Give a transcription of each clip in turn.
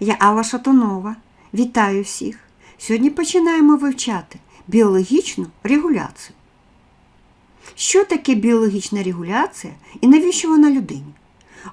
Я Алла Шатунова. Вітаю всіх! Сьогодні починаємо вивчати біологічну регуляцію. Що таке біологічна регуляція і навіщо вона людині?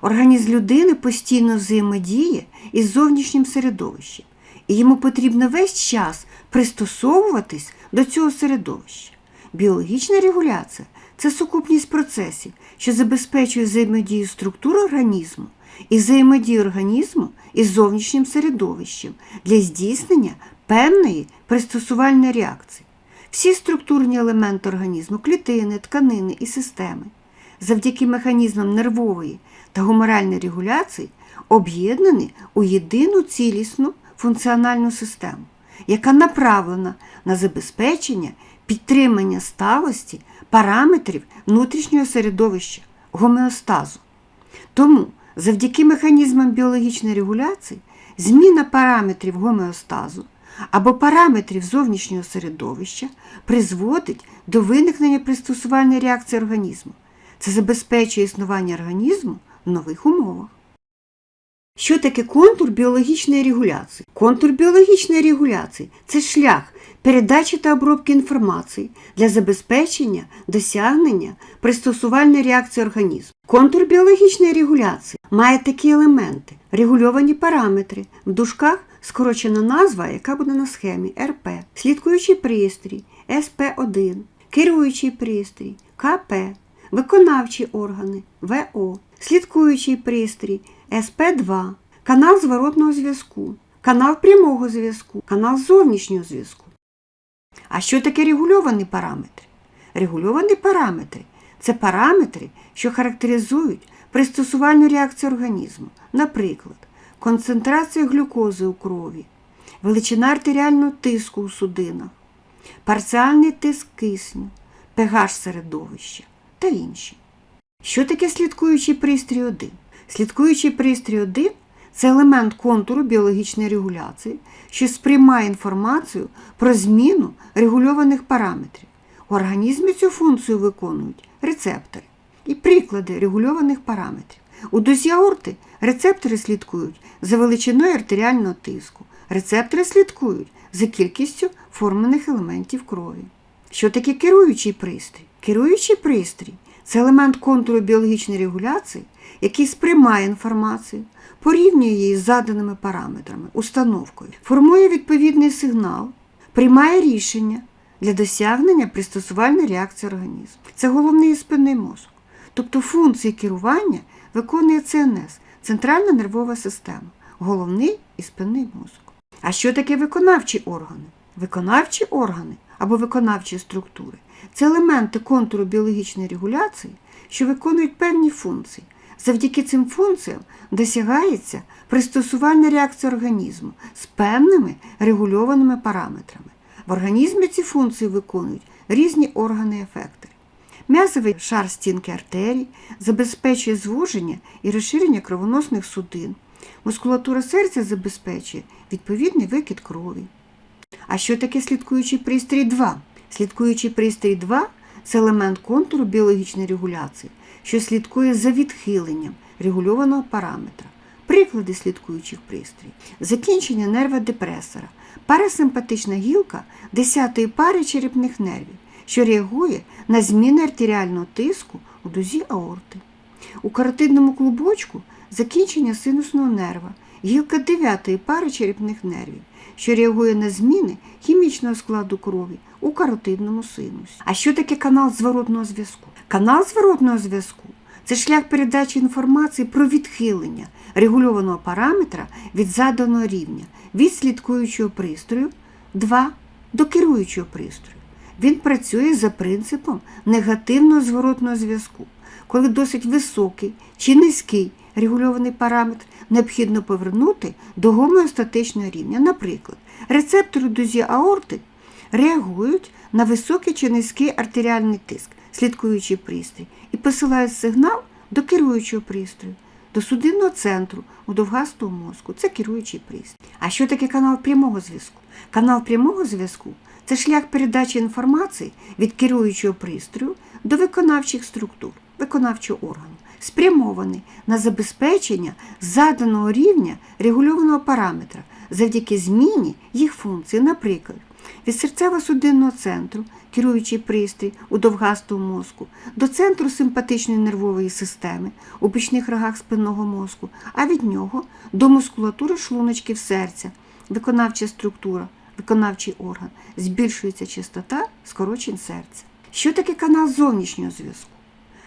Організм людини постійно взаємодіє із зовнішнім середовищем, і йому потрібно весь час пристосовуватись до цього середовища. Біологічна регуляція це сукупність процесів, що забезпечує взаємодію структур організму і взаємодію організму із зовнішнім середовищем для здійснення певної пристосувальної реакції. Всі структурні елементи організму, клітини, тканини і системи, завдяки механізмам нервової та гуморальної регуляції об'єднані у єдину цілісну функціональну систему, яка направлена на забезпечення підтримання сталості параметрів внутрішнього середовища гомеостазу. Тому завдяки механізмам біологічної регуляції зміна параметрів гомеостазу або параметрів зовнішнього середовища призводить до виникнення пристосувальної реакції організму. Це забезпечує існування організму в нових умовах. Що таке контур біологічної регуляції? Контур біологічної регуляції це шлях передачі та обробки інформації для забезпечення досягнення пристосувальної реакції організму. Контур біологічної регуляції має такі елементи: регульовані параметри, в дужках скорочена назва, яка буде на схемі РП, слідкуючий пристрій СП1, керуючий пристрій КП, виконавчі органи ВО, слідкуючий пристрій СП2, канал зворотного зв'язку, канал прямого зв'язку, канал зовнішнього зв'язку. А що таке регульовані параметри? Регульовані параметри це параметри, що характеризують пристосувальну реакцію організму, наприклад, концентрація глюкози у крові, величина артеріального тиску у судинах, парціальний тиск кисню, pH середовища та інші. Що таке слідкуючий пристрій 1? Слідкуючий пристрій 1 це елемент контуру біологічної регуляції, що сприймає інформацію про зміну регульованих параметрів. У організмі цю функцію виконують рецептори і приклади регульованих параметрів. У дозі аорти рецептори слідкують за величиною артеріального тиску. Рецептори слідкують за кількістю формених елементів крові. Що таке керуючий пристрій? Керуючий пристрій це елемент контуру біологічної регуляції, який сприймає інформацію, порівнює її з заданими параметрами, установкою, формує відповідний сигнал, приймає рішення для досягнення пристосувальної реакції організму. Це головний і спинний мозок. Тобто функції керування виконує ЦНС центральна нервова система, головний і спинний мозок. А що таке виконавчі органи? Виконавчі органи або виконавчі структури це елементи контуру біологічної регуляції, що виконують певні функції. Завдяки цим функціям досягається пристосувальна реакція організму з певними регульованими параметрами. В організмі ці функції виконують різні органи ефектори. М'язовий шар стінки артерій забезпечує звуження і розширення кровоносних судин. Мускулатура серця забезпечує відповідний викид крові. А що таке слідкуючий пристрій 2? Слідкуючий пристрій 2 це елемент контуру біологічної регуляції, що слідкує за відхиленням регульованого параметра. Приклади слідкуючих пристроїв. Закінчення нерва депресора, парасимпатична гілка 10-ї пари черепних нервів, що реагує на зміни артеріального тиску у дозі аорти. У каротидному клубочку закінчення синусного нерва, гілка 9-ї пари черепних нервів, що реагує на зміни хімічного складу крові у каротидному синусі. А що таке канал зворотного зв'язку? Канал зворотного зв'язку це шлях передачі інформації про відхилення регульованого параметра від заданого рівня від слідкуючого пристрою 2 до керуючого пристрою. Він працює за принципом негативного зворотного зв'язку, коли досить високий чи низький регульований параметр необхідно повернути до гомеостатичного рівня. Наприклад, рецептори дозі аорти реагують на високий чи низький артеріальний тиск, слідкуючий пристрій, і посилають сигнал до керуючого пристрою, до судинного центру у довгастому мозку. Це керуючий пристрій. А що таке канал прямого зв'язку? Канал прямого зв'язку це шлях передачі інформації від керуючого пристрою до виконавчих структур, виконавчого органу. спрямований на забезпечення заданого рівня регульованого параметра завдяки зміні їх функції, наприклад, від серцево-судинного центру, керуючий пристрій у довгастому мозку, до центру симпатичної нервової системи у бічних рогах спинного мозку, а від нього до мускулатури шлуночків серця, виконавча структура, виконавчий орган, збільшується частота скорочень серця. Що таке канал зовнішнього зв'язку?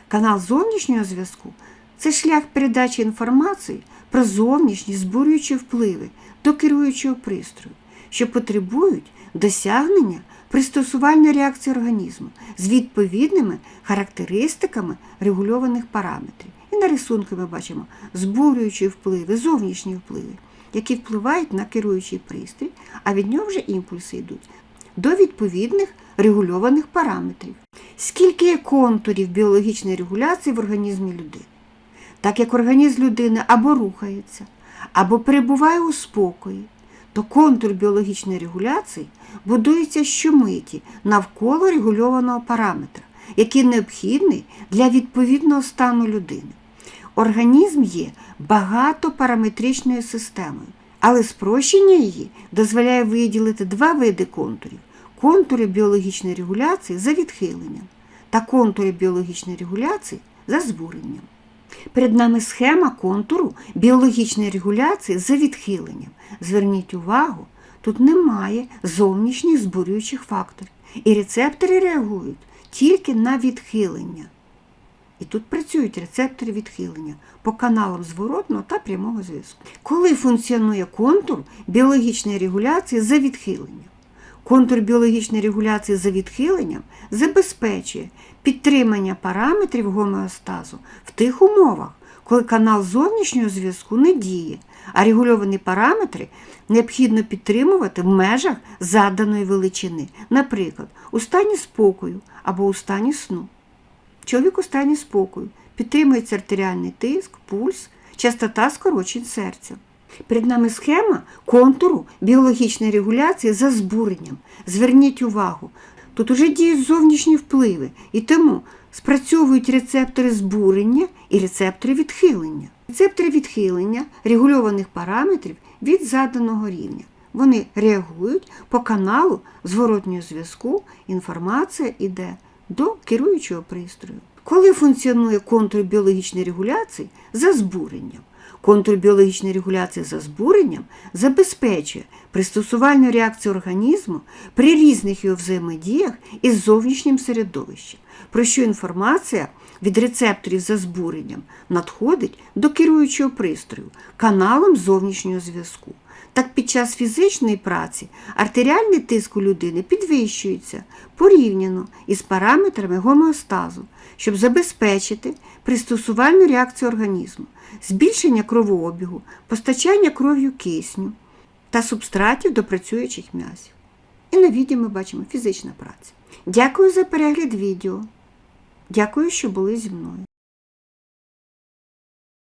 Канал зовнішнього зв'язку це шлях передачі інформації про зовнішні збурюючі впливи до керуючого пристрою, що потребують досягнення пристосувальної реакції організму з відповідними характеристиками регульованих параметрів. І на рисунку ми бачимо збурюючі впливи, зовнішні впливи, які впливають на керуючий пристрій, а від нього вже імпульси йдуть до відповідних регульованих параметрів. Скільки є контурів біологічної регуляції в організмі людини? Так як організм людини або рухається, або перебуває у спокої, то контур біологічної регуляції будується щомиті навколо регульованого параметра, який необхідний для відповідного стану людини. Організм є багатопараметричною системою, але спрощення її дозволяє виділити два види контурів: контури біологічної регуляції за відхиленням та контури біологічної регуляції за збуренням. Перед нами схема контуру біологічної регуляції за відхиленням. Зверніть увагу, тут немає зовнішніх збурюючих факторів, і рецептори реагують тільки на відхилення. І тут працюють рецептори відхилення по каналам зворотного та прямого зв'язку. Коли функціонує контур біологічної регуляції за відхиленням? Контур біологічної регуляції за відхиленням забезпечує підтримання параметрів гомеостазу в тих умовах, коли канал зовнішнього зв'язку не діє, а регульовані параметри необхідно підтримувати в межах заданої величини, наприклад, у стані спокою або у стані сну. Чоловік у стані спокою підтримується артеріальний тиск, пульс, частота скорочень серця. Перед нами схема контуру біологічної регуляції за збуренням. Зверніть увагу, тут уже діють зовнішні впливи, і тому спрацьовують рецептори збурення і рецептори відхилення. Рецептори відхилення регульованих параметрів від заданого рівня. Вони реагують по каналу зворотнього зв'язку, інформація йде до керуючого пристрою. Коли функціонує контур біологічної регуляції за збуренням? Контур біологічної регуляції за збуренням забезпечує пристосувальну реакцію організму при різних його взаємодіях із зовнішнім середовищем, про що інформація від рецепторів за збуренням надходить до керуючого пристрою каналом зовнішнього зв'язку. Так під час фізичної праці артеріальний тиск у людини підвищується порівняно із параметрами гомеостазу, щоб забезпечити пристосувальну реакцію організму, збільшення кровообігу, постачання кров'ю кисню та субстратів до працюючих м'язів. І на відео ми бачимо фізична праця. Дякую за перегляд відео. Дякую, що були зі мною.